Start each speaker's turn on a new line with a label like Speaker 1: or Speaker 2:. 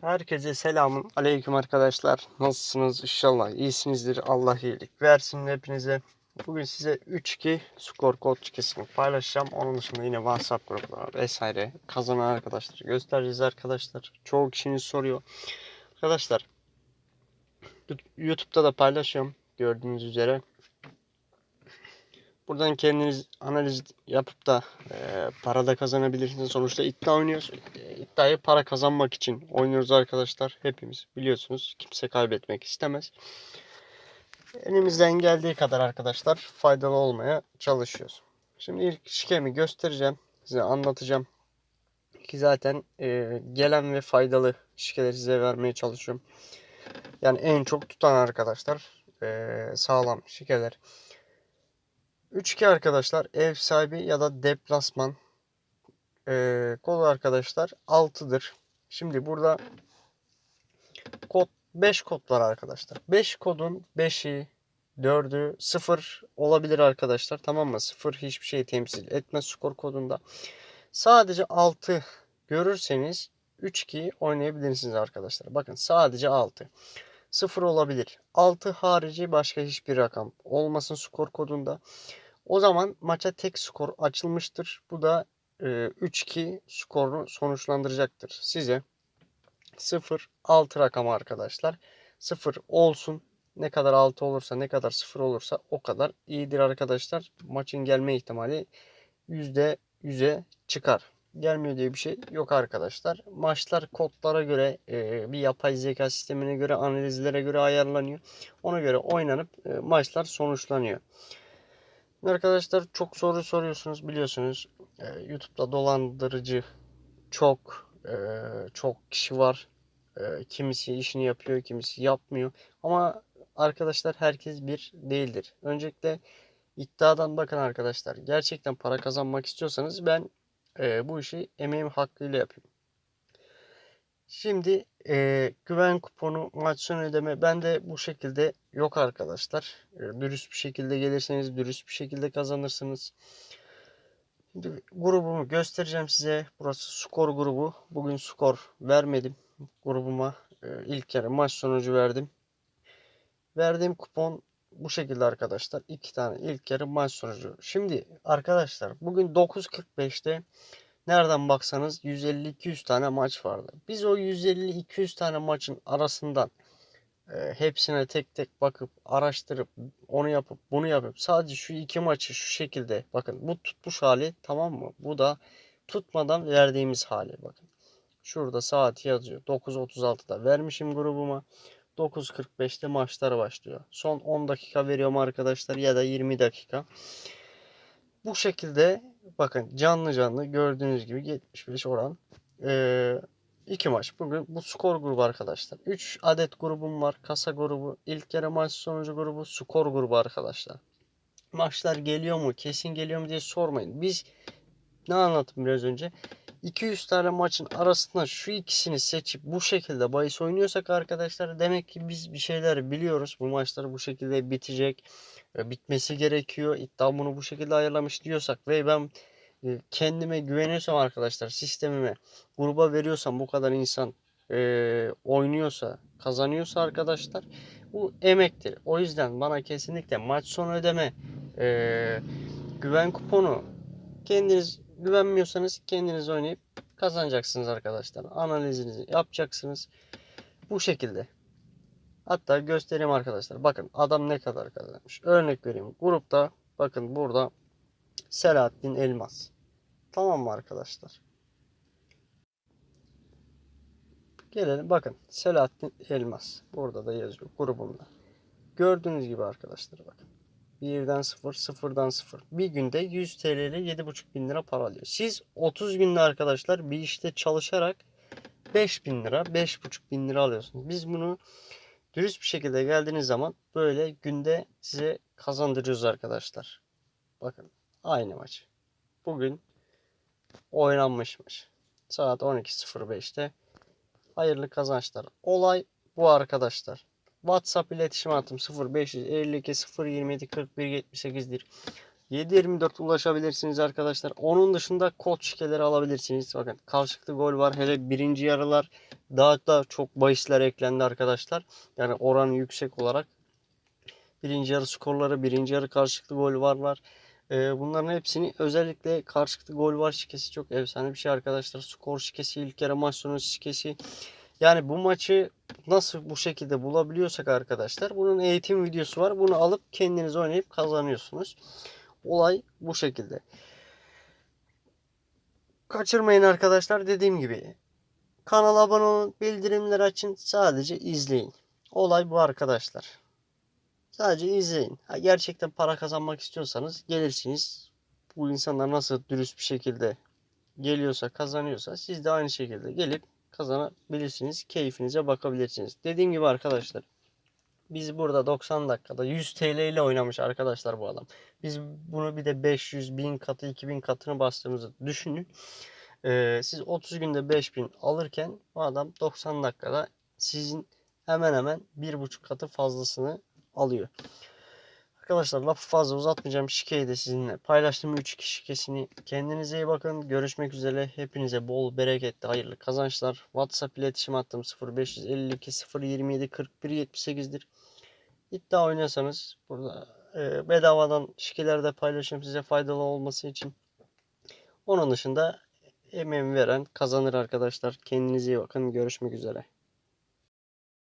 Speaker 1: Herkese selamun aleyküm arkadaşlar. Nasılsınız? İnşallah iyisinizdir. Allah iyilik versin hepinize. Bugün size 3-2 skor kod çıkısını paylaşacağım. Onun dışında yine WhatsApp grupları vesaire kazanan arkadaşları göstereceğiz arkadaşlar. Çoğu kişinin soruyor. Arkadaşlar YouTube'da da paylaşıyorum gördüğünüz üzere. Buradan kendiniz analiz yapıp da e, para da kazanabilirsiniz. Sonuçta iddia oynuyoruz. E, para kazanmak için oynuyoruz arkadaşlar. Hepimiz biliyorsunuz. Kimse kaybetmek istemez. Elimizden geldiği kadar arkadaşlar faydalı olmaya çalışıyoruz. Şimdi ilk şikemi göstereceğim. Size anlatacağım. Ki zaten e, gelen ve faydalı şikeleri size vermeye çalışıyorum. Yani en çok tutan arkadaşlar e, sağlam şikeler. 3-2 arkadaşlar ev sahibi ya da deplasman e, kod arkadaşlar 6'dır. Şimdi burada kod 5 kod var arkadaşlar. 5 kodun 5'i 4'ü 0 olabilir arkadaşlar. Tamam mı? 0 hiçbir şey temsil etmez skor kodunda. Sadece 6 görürseniz 3-2 oynayabilirsiniz arkadaşlar. Bakın sadece 6. 0 olabilir. 6 harici başka hiçbir rakam olmasın skor kodunda. O zaman maça tek skor açılmıştır. Bu da e, 3-2 skorunu sonuçlandıracaktır. Size 0-6 rakamı arkadaşlar. 0 olsun. Ne kadar 6 olursa ne kadar 0 olursa o kadar iyidir arkadaşlar. Maçın gelme ihtimali %100'e çıkar. Gelmiyor diye bir şey yok arkadaşlar. Maçlar kodlara göre e, bir yapay zeka sistemine göre analizlere göre ayarlanıyor. Ona göre oynanıp e, maçlar sonuçlanıyor. Arkadaşlar çok soru soruyorsunuz biliyorsunuz. Ee, YouTube'da dolandırıcı çok e, çok kişi var. E, kimisi işini yapıyor, kimisi yapmıyor. Ama arkadaşlar herkes bir değildir. Öncelikle iddiadan bakın arkadaşlar. Gerçekten para kazanmak istiyorsanız ben e, bu işi emeğim hakkıyla yapıyorum. Şimdi e, güven kuponu maç sonu ödeme bende bu şekilde yok arkadaşlar. E, dürüst bir şekilde gelirseniz dürüst bir şekilde kazanırsınız. Şimdi grubumu göstereceğim size. Burası skor grubu. Bugün skor vermedim grubuma. E, ilk yarı maç sonucu verdim. Verdiğim kupon bu şekilde arkadaşlar. İki tane ilk yarı maç sonucu. Şimdi arkadaşlar bugün 9.45'te nereden baksanız 150-200 tane maç vardı. Biz o 150-200 tane maçın arasından e, hepsine tek tek bakıp araştırıp onu yapıp bunu yapıp sadece şu iki maçı şu şekilde bakın bu tutmuş hali tamam mı? Bu da tutmadan verdiğimiz hali bakın. Şurada saati yazıyor. 9.36'da vermişim grubuma. 9.45'te maçlar başlıyor. Son 10 dakika veriyorum arkadaşlar ya da 20 dakika. Bu şekilde bakın canlı canlı gördüğünüz gibi 75 oran. Ee, iki maç. Bugün bu skor grubu arkadaşlar. 3 adet grubum var. Kasa grubu, ilk yarı maç sonucu grubu, skor grubu arkadaşlar. Maçlar geliyor mu, kesin geliyor mu diye sormayın. Biz ne anlattım biraz önce? 200 tane maçın arasında şu ikisini seçip bu şekilde bahis oynuyorsak arkadaşlar demek ki biz bir şeyler biliyoruz. Bu maçlar bu şekilde bitecek. e, Bitmesi gerekiyor. İddia bunu bu şekilde ayarlamış diyorsak ve ben kendime güveniyorsam arkadaşlar sistemime gruba veriyorsam bu kadar insan e, oynuyorsa kazanıyorsa arkadaşlar bu emektir. O yüzden bana kesinlikle maç sonu ödeme e, güven kuponu kendiniz güvenmiyorsanız kendiniz oynayıp kazanacaksınız arkadaşlar. Analizinizi yapacaksınız. Bu şekilde. Hatta göstereyim arkadaşlar. Bakın adam ne kadar kazanmış. Örnek vereyim. Grupta bakın burada Selahattin Elmas. Tamam mı arkadaşlar? Gelelim bakın Selahattin Elmas. Burada da yazıyor grubumda. Gördüğünüz gibi arkadaşlar bakın. Birden 0, sıfırdan 0. Bir günde 100 TL ile 7,5 bin lira para alıyor. Siz 30 günde arkadaşlar bir işte çalışarak 5 bin lira, 5,5 bin lira alıyorsunuz. Biz bunu dürüst bir şekilde geldiğiniz zaman böyle günde size kazandırıyoruz arkadaşlar. Bakın aynı maç. Bugün oynanmış maç. Saat 12.05'te hayırlı kazançlar. Olay bu arkadaşlar. WhatsApp iletişim hattım 0552 027 41 78'dir. 7.24 ulaşabilirsiniz arkadaşlar. Onun dışında kod şikeleri alabilirsiniz. Bakın karşılıklı gol var. Hele birinci yarılar daha da çok bahisler eklendi arkadaşlar. Yani oranı yüksek olarak. Birinci yarı skorları, birinci yarı karşılıklı gol varlar. Ee, bunların hepsini özellikle karşılıklı gol var şikesi çok efsane bir şey arkadaşlar. Skor şikesi, ilk yarı maç sonu şikesi. Yani bu maçı nasıl bu şekilde bulabiliyorsak arkadaşlar bunun eğitim videosu var. Bunu alıp kendiniz oynayıp kazanıyorsunuz. Olay bu şekilde. Kaçırmayın arkadaşlar dediğim gibi. Kanala abone olun, bildirimleri açın, sadece izleyin. Olay bu arkadaşlar. Sadece izleyin. Ha, gerçekten para kazanmak istiyorsanız gelirsiniz. Bu insanlar nasıl dürüst bir şekilde geliyorsa, kazanıyorsa siz de aynı şekilde gelip kazanabilirsiniz. Keyfinize bakabilirsiniz. Dediğim gibi arkadaşlar biz burada 90 dakikada 100 TL ile oynamış arkadaşlar bu adam. Biz bunu bir de 500, 1000 katı, 2000 katını bastığımızı düşünün. Ee, siz 30 günde 5000 alırken bu adam 90 dakikada sizin hemen hemen 1,5 katı fazlasını alıyor. Arkadaşlar lafı fazla uzatmayacağım. Şikeyi de sizinle paylaştım. 3 kişi şikesini. Kendinize iyi bakın. Görüşmek üzere. Hepinize bol bereketli hayırlı kazançlar. WhatsApp iletişim hattım 0552 027 41 78'dir. İddia oynuyorsanız burada e, bedavadan şikeleri de paylaşıyorum size faydalı olması için. Onun dışında emeğimi veren kazanır arkadaşlar. Kendinize iyi bakın. Görüşmek üzere.